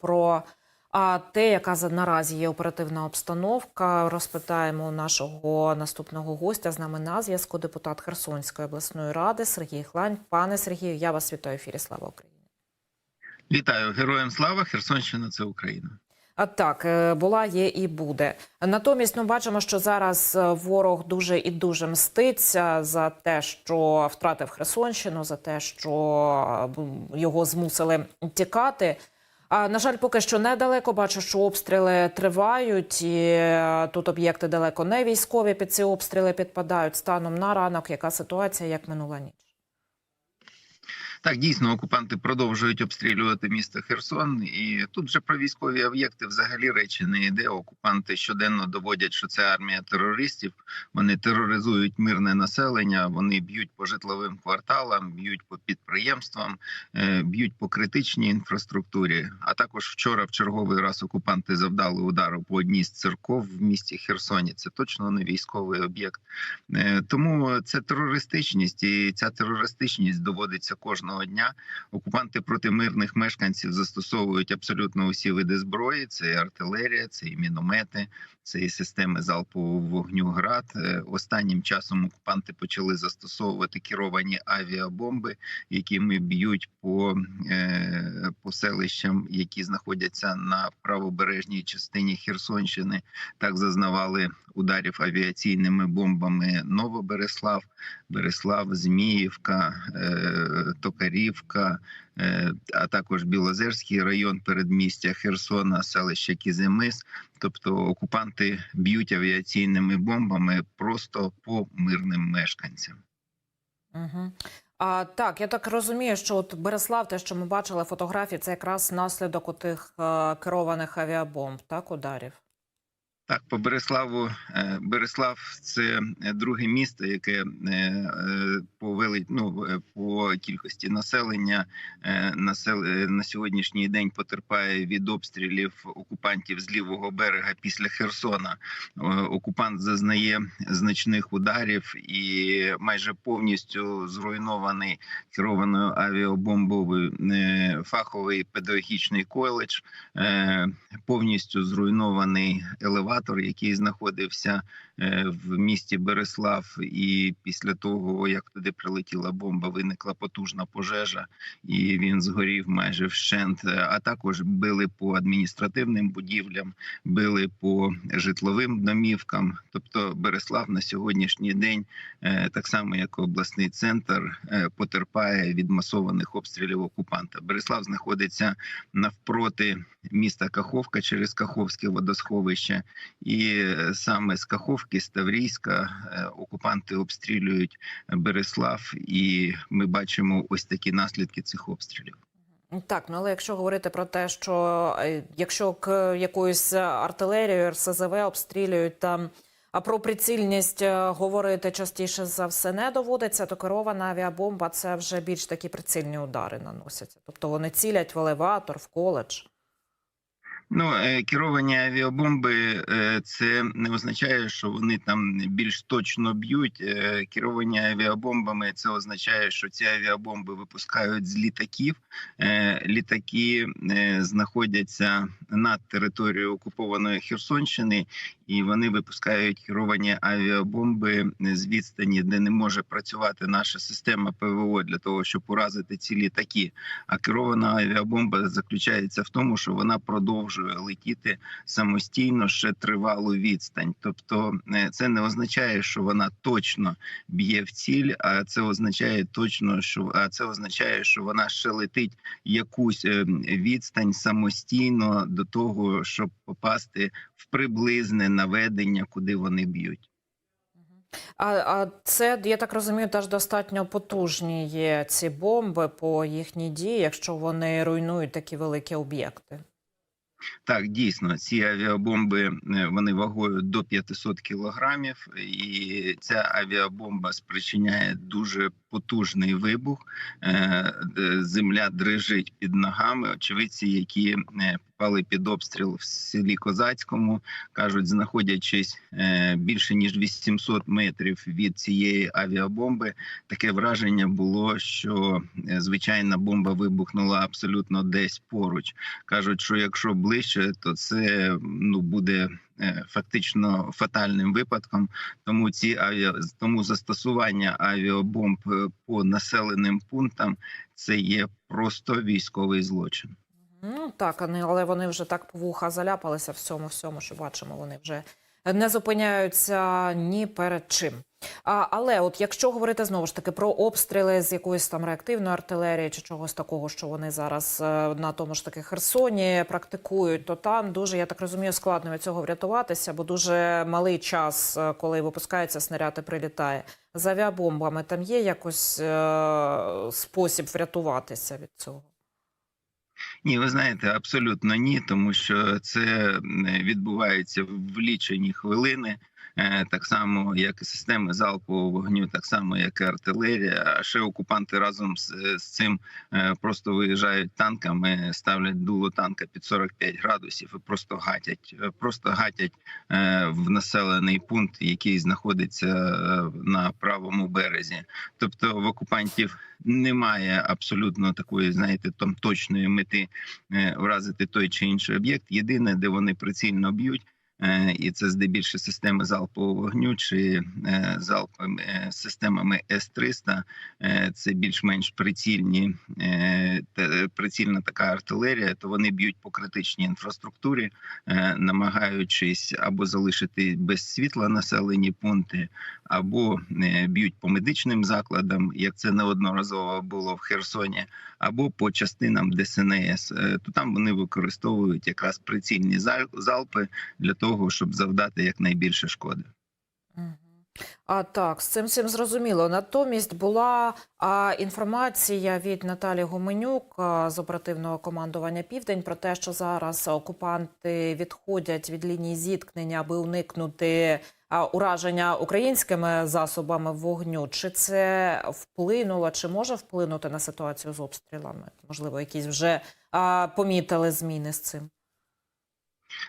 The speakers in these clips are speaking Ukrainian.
про те, яка за- наразі є оперативна обстановка. Розпитаємо нашого наступного гостя. З нами на зв'язку депутат Херсонської обласної ради Сергій Хлань. Пане Сергію, я вас вітаю в ефірі. Слава Україні. Вітаю героям слава! Херсонщина це Україна. А так е, була, є і буде. Натомість, ну бачимо, що зараз е, ворог дуже і дуже мститься за те, що втратив Херсонщину, за те, що е, його змусили тікати. А на жаль, поки що недалеко бачу, що обстріли тривають, і е, тут об'єкти далеко не військові під ці обстріли підпадають. Станом на ранок, яка ситуація, як минула ніч? Так, дійсно, окупанти продовжують обстрілювати місто Херсон, і тут вже про військові об'єкти взагалі речі не йде. Окупанти щоденно доводять, що це армія терористів. Вони тероризують мирне населення, вони б'ють по житловим кварталам, б'ють по підприємствам, е, б'ють по критичній інфраструктурі. А також вчора, в черговий раз, окупанти завдали удару по одній з церков в місті Херсоні. Це точно не військовий об'єкт. Е, Тому це терористичність, і ця терористичність доводиться кожного дня. Окупанти проти мирних мешканців застосовують абсолютно усі види зброї: це і артилерія, це і міномети, це і системи залпового вогню ГРАД. Е, Останнім часом окупанти почали застосовувати керовані авіабомби, якими б'ють по, е, по селищам, які знаходяться на правобережній частині Херсонщини. Так зазнавали ударів авіаційними бомбами Новобереслав, Береслав, Зміївка, е, Токарівка, е, а також Білозерський район передмістя Херсона, селище Кізимис. Тобто окупанти б'ють авіаційними бомбами просто по мирним мешканцям. Угу. А так, я так розумію, що от Береслав, те, що ми бачили фотографії, це якраз наслідок у тих е, керованих авіабомб, так, ударів. Так, по Береславу е, Береслав це е, друге місто, яке е, по вели... ну, по кількості населення насел... на сьогоднішній день потерпає від обстрілів окупантів з лівого берега після Херсона. Окупант зазнає значних ударів і майже повністю зруйнований керованою авіабомбовою фаховий педагогічний коледж, повністю зруйнований елеватор, який знаходився е, в місті Береслав. І після того, як туди прилетіла бомба, виникла потужна пожежа, і він згорів майже вщент. А також били по адміністративним будівлям, били по житловим домівкам. Тобто Береслав на сьогоднішній день, е, так само як обласний центр, е, потерпає від масованих обстрілів окупанта. Береслав знаходиться навпроти міста Каховка через Каховське водосховище, і е, саме з Каховки, з Таврійська е, окупанти обстрілюють Береслав, і ми бачимо ось такі наслідки цих обстрілів. Так, ну але якщо говорити про те, що е, якщо к якоюсь артилерією РСЗВ обстрілюють там, а про прицільність говорити частіше за все не доводиться, то керована авіабомба це вже більш такі прицільні удари наносяться. Тобто вони цілять в елеватор, в коледж. Ну, е, керовані авіабомби е, це не означає, що вони там більш точно б'ють. Е, Керовані авіабомбами це означає, що ці авіабомби випускають з літаків. Літаки знаходяться над територією окупованої Херсонщини, і вони випускають керовані авіабомби з відстані, де не може працювати наша система ПВО для того, щоб уразити ці літаки. А керована авіабомба заключається в тому, що вона продовжує летіти самостійно ще тривалу відстань. Тобто, е, це не означає, що вона точно б'є в ціль, а це означає точно, що а це означає, що вона ще летить якусь е, відстань самостійно до того, щоб попасти в приблизне наведення, куди вони б'ють. А, а це, я так розумію, теж достатньо потужні є ці бомби по їхній дії, якщо вони руйнують такі великі об'єкти. Так, дійсно, ці авіабомби е, вони вагою до 500 кілограмів, і ця авіабомба спричиняє дуже потужний вибух. Е, Земля дрижить під ногами. Очевидці, які е, попали під обстріл в селі Козацькому, кажуть, знаходячись е, більше ніж 800 метрів від цієї авіабомби, таке враження було, що е, звичайна бомба вибухнула абсолютно десь поруч. кажуть, що якщо ближче, то це ну буде е, фактично фатальним випадком. Тому ці авіа тому застосування авіабомб по населеним пунктам це є просто військовий злочин. Ну так, але вони вже так вуха заляпалися в цьому всьому, що бачимо, вони вже не зупиняються ні перед чим. А, але от якщо говорити знову ж таки про обстріли з якоїсь там реактивної артилерії чи чогось такого, що вони зараз е, на тому ж таки Херсоні практикують, то там дуже, я так розумію, складно від цього врятуватися, бо дуже малий час, е, коли випускається снаряд і прилітає. З авіабомбами там є якось е, спосіб врятуватися від цього. Ні, ви знаєте, абсолютно ні, тому що це відбувається в лічені хвилини. Е, Так само, як і системи залпового вогню, так само, як і артилерія. А ще окупанти разом з, з цим е, просто виїжджають танками, ставлять дуло танка під 45 градусів і просто гатять, е, просто гатять е, в населений пункт, який знаходиться е, на правому березі. Тобто в окупантів немає абсолютно такої, знаєте, там точної мети е, вразити той чи інший об'єкт. Єдине, де вони прицільно б'ють. Е, І це здебільше системи залпового вогню чи е, залповими е, системами С-300. Е, Це більш-менш прицільні прицільна така артилерія. То вони б'ють по критичній інфраструктурі, намагаючись або залишити без світла населені пункти, або б'ють по медичним закладам, як це неодноразово було в Херсоні, або по частинам ДСНС. То там вони використовують якраз прицільні зал- залпи для того, щоб завдати якнайбільше шкоди. А так, з цим всім зрозуміло. Натомість була а, інформація від Наталі Гуменюк а, з оперативного командування Південь про те, що зараз окупанти відходять від лінії зіткнення, аби уникнути а, ураження українськими засобами вогню. Чи це вплинуло, чи може вплинути на ситуацію з обстрілами? Можливо, якісь вже а, помітили зміни з цим.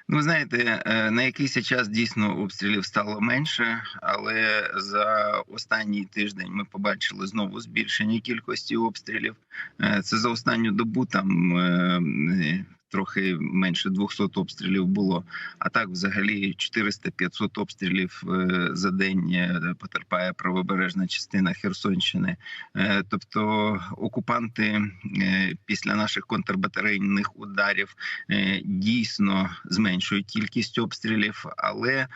Ну, знаєте, е, на якийсь час дійсно обстрілів стало менше, але за останній тиждень ми побачили знову збільшення кількості обстрілів. Е, Це за останню добу там е, трохи менше 200 обстрілів було. А так, взагалі, 400-500 обстрілів е, за день е, потерпає правобережна частина Херсонщини. Е, Тобто окупанти після наших контрбатарейних ударів дійсно зменшують кількість обстрілів, але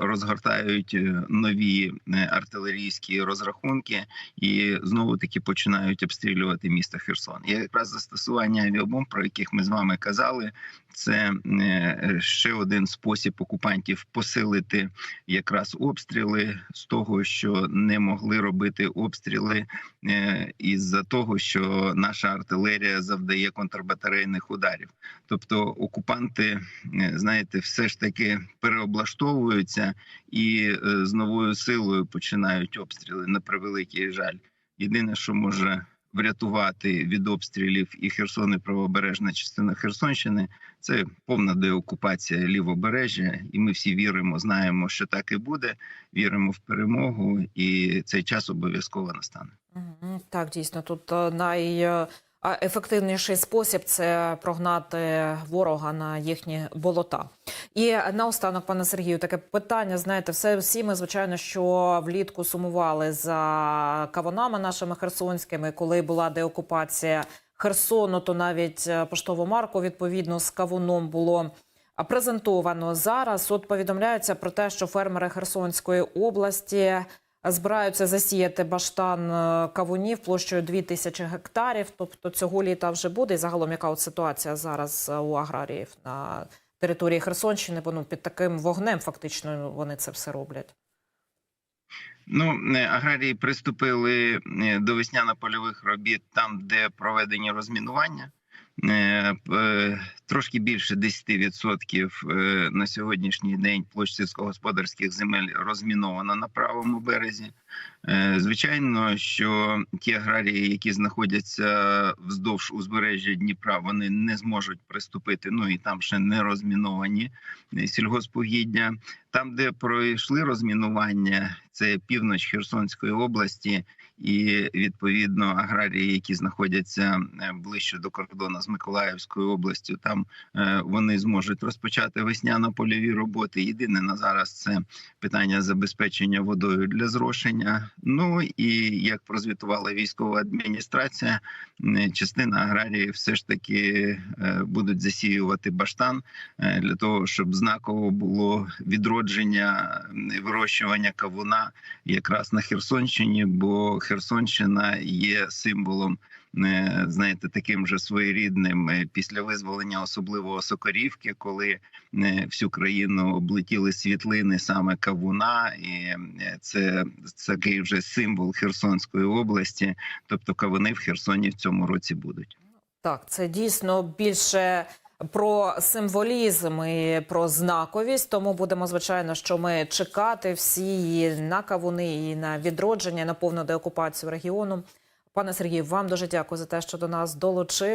розгортають нові артилерійські розрахунки і знову таки починають обстрілювати місто Херсон. І якраз застосування авіабомб, про яких ми з вами казали, це е, ще один спосіб окупантів посилити якраз обстріли з того, що не могли робити обстріли е, із-за того, що наша артилерія завдає контрбатарейних ударів. Тобто окупанти, е, знаєте, все ж таки переоблаштовуються і з новою силою починають обстріли на превеликий жаль. Єдине, що може врятувати від обстрілів і Херсон, і правобережна частина Херсонщини, це повна деокупація лівобережжя. І ми всі віримо, знаємо, що так і буде. Віримо в перемогу, і цей час обов'язково настане. Так, дійсно, тут е, найефективніший спосіб це прогнати ворога на їхні болота. І наостанок, пане Сергію, таке питання. Знаєте, все всі ми, звичайно, що влітку сумували за кавунами нашими херсонськими, коли була деокупація Херсону, то навіть е, поштову марку відповідно з кавуном було. Презентовано зараз. От повідомляється про те, що фермери Херсонської області збираються засіяти баштан е, кавунів площею 2000 гектарів. Тобто цього літа вже буде. І загалом, яка от ситуація зараз е, у аграріїв на території Херсонщини? Бо ну під таким вогнем фактично вони це все роблять. Ну, аграрії приступили е, до весняно-польових робіт там, де проведені розмінування. Е, е, Трошки більше 10% е, на сьогоднішній день площ сільськогосподарських земель розміновано на правому березі. Звичайно, що ті аграрії, які знаходяться вздовж узбережжя Дніпра, вони не зможуть приступити. Ну і там ще не розміновані сільгоспугіддя. Там, де пройшли розмінування, це північ Херсонської області, і відповідно аграрії, які знаходяться е, ближче до кордону з Миколаївською областю, там е, вони зможуть розпочати весняно-польові роботи. Єдине на зараз це питання забезпечення водою для зрошення. Ну і як прозвітувала військова адміністрація, частина аграріїв все ж таки е, будуть засіювати баштан для того, щоб знаково було відродження вирощування кавуна якраз на Херсонщині, бо Херсонщина є символом. е, Знаєте, таким же своєрідним е, після визволення, особливо Сокорівки, коли е, всю країну облетіли світлини саме кавуна, і це такий вже символ Херсонської області. Тобто кавуни в Херсоні в цьому році будуть. Так, це дійсно більше про символізм і про знаковість. Тому будемо звичайно, що ми чекати всі і на кавуни, і на відродження, і на повну деокупацію регіону. Пане Сергію, вам дуже дякую за те, що до нас долучили.